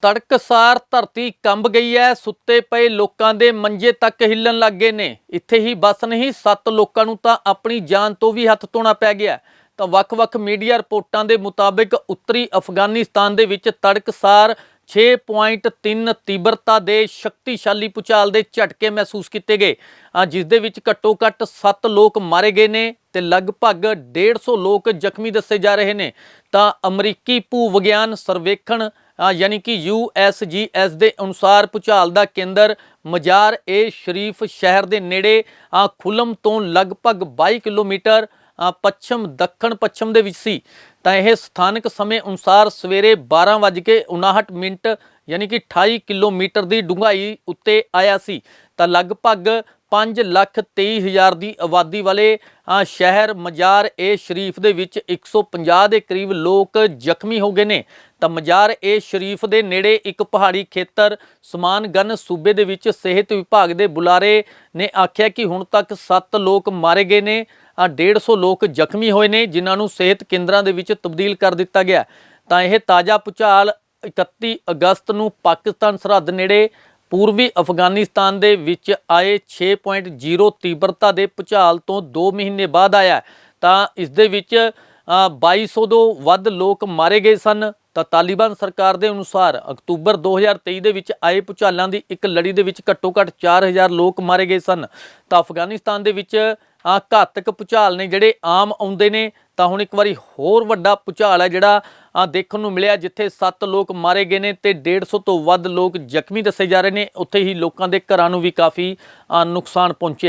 ਤੜਕਸਾਰ ਧਰਤੀ ਕੰਬ ਗਈ ਹੈ ਸੁੱਤੇ ਪਏ ਲੋਕਾਂ ਦੇ ਮੰਜੇ ਤੱਕ ਹਿੱਲਣ ਲੱਗ ਗਏ ਨੇ। ਇੱਥੇ ਹੀ ਬਸ ਨਹੀਂ, ਸੱਤ ਲੋਕਾਂ ਨੂੰ ਤਾਂ ਆਪਣੀ ਜਾਨ ਤੋਂ ਵੀ ਹੱਥ ਧੋਣਾ ਪੈ ਗਿਆ। ਤਾਂ ਵੱਖ-ਵੱਖ ਮੀਡੀਆ ਰਿਪੋਰਟਾਂ ਦੇ ਮੁਤਾਬਿਕ ਉੱਤਰੀ ਅਫਗਾਨਿਸਤਾਨ ਦੇ ਵਿੱਚ ਤੜਕਸਾਰ 6.3 ਤੀਬਰਤਾ ਦੇ ਸ਼ਕਤੀਸ਼ਾਲੀ ਭੂਚਾਲ ਦੇ ਝਟਕੇ ਮਹਿਸੂਸ ਕੀਤੇ ਗਏ। ਜਿਸ ਦੇ ਵਿੱਚ ਘੱਟੋ-ਘੱਟ 7 ਲੋਕ ਮਾਰੇ ਗਏ ਨੇ ਤੇ ਲਗਭਗ 150 ਲੋਕ ਜ਼ਖਮੀ ਦੱਸੇ ਜਾ ਰਹੇ ਨੇ। ਤਾਂ ਅਮਰੀਕੀ ਭੂ ਵਿਗਿਆਨ ਸਰਵੇਖਣ ਯਾਨੀ ਕਿ USGS ਦੇ ਅਨੁਸਾਰ ਭੂਚਾਲ ਦਾ ਕੇਂਦਰ ਮਜ਼ਾਰ ਏ ਸ਼ਰੀਫ ਸ਼ਹਿਰ ਦੇ ਨੇੜੇ ਅ, ਖੁਲਮ ਤੋਂ ਲਗਭਗ 22 ਕਿਲੋਮੀਟਰ ਪੱਛਮ ਦੱਖਣ ਪੱਛਮ ਦੇ ਵਿੱਚ ਸੀ। ਤਾਂ ਇਹ ਸਥਾਨਕ ਸਮੇਂ ਅਨੁਸਾਰ ਸਵੇਰੇ 12:59 ਮਿੰਟ, ਯਾਨੀ ਕਿ 28 ਕਿਲੋਮੀਟਰ ਦੀ ਡੂੰਘਾਈ ਉੱਤੇ ਆਇਆ ਸੀ। ਤਾਂ ਲਗਭਗ 5 ਲੱਖ 23 ਹਜ਼ਾਰ ਦੀ ਆਬਾਦੀ ਵਾਲੇ ਸ਼ਹਿਰ ਮਜ਼ਾਰ ਏ ਸ਼ਰੀਫ ਦੇ ਵਿੱਚ 150 ਦੇ ਕਰੀਬ ਲੋਕ ਜ਼ਖਮੀ ਹੋ ਗਏ ਨੇ। ਤਾਂ ਮਜ਼ਾਰ ਏ ਸ਼ਰੀਫ ਦੇ ਨੇੜੇ ਇੱਕ ਪਹਾੜੀ ਖੇਤਰ ਸਮਾਨਗਨ ਸੂਬੇ ਦੇ ਵਿੱਚ ਸਿਹਤ ਵਿਭਾਗ ਦੇ ਬੁਲਾਰੇ ਨੇ ਆਖਿਆ ਕਿ ਹੁਣ ਤੱਕ 7 ਲੋਕ ਮਾਰੇ ਗਏ ਨੇ। 150 ਲੋਕ ਜ਼ਖਮੀ ਹੋਏ ਨੇ ਜਿਨ੍ਹਾਂ ਨੂੰ ਸਿਹਤ ਕੇਂਦਰਾਂ ਦੇ ਵਿੱਚ ਤਬਦੀਲ ਕਰ ਦਿੱਤਾ ਗਿਆ। ਤਾਂ ਇਹ ਤਾਜ਼ਾ ਭੂਚਾਲ 31 ਅਗਸਤ ਨੂੰ ਪਾਕਿਸਤਾਨ ਸਰਹੱਦ ਨੇੜੇ ਪੂਰਬੀ ਅਫਗਾਨਿਸਤਾਨ ਦੇ ਵਿੱਚ ਆਏ 6.0 ਤੀਬਰਤਾ ਦੇ ਭੂਚਾਲ ਤੋਂ 2 ਮਹੀਨੇ ਬਾਅਦ ਆਇਆ। ਤਾਂ ਇਸ ਦੇ ਵਿੱਚ ਅ, 2200 ਤੋਂ ਵੱਧ ਲੋਕ ਮਾਰੇ ਗਏ ਸਨ। ਤਾਂ ਤਾਲਿਬਾਨ ਸਰਕਾਰ ਦੇ ਅਨੁਸਾਰ ਅਕਤੂਬਰ 2023 ਦੇ ਵਿੱਚ ਆਏ ਭੂਚਾਲਾਂ ਦੀ ਇੱਕ ਲੜੀ ਦੇ ਵਿੱਚ ਘੱਟੋ ਘੱਟ 4000 ਲੋਕ ਮਾਰੇ ਗਏ ਸਨ। ਤਾਂ ਅਫਗਾਨਿਸਤਾਨ ਦੇ ਵਿੱਚ ਘਾਤਕ ਭੂਚਾਲ ਨੇ ਜਿਹੜੇ ਆਮ ਆਉਂਦੇ ਨੇ, ਤਾਂ ਹੁਣ ਇੱਕ ਵਾਰੀ ਹੋਰ ਵੱਡਾ ਭੂਚਾਲ ਹੈ ਜਿਹੜਾ ਦੇਖਣ ਨੂੰ ਮਿਲਿਆ, ਜਿੱਥੇ 7 ਲੋਕ ਮਾਰੇ ਗਏ ਨੇ ਤੇ 150 ਤੋਂ ਵੱਧ ਲੋਕ ਜ਼ਖਮੀ ਦੱਸੇ ਜਾ ਰਹੇ ਨੇ। ਉੱਥੇ ਹੀ ਲੋਕਾਂ ਦੇ ਘਰਾਂ ਨੂੰ ਵੀ ਕਾਫੀ ਨੁਕਸਾਨ ਪਹੁੰਚਿਆ।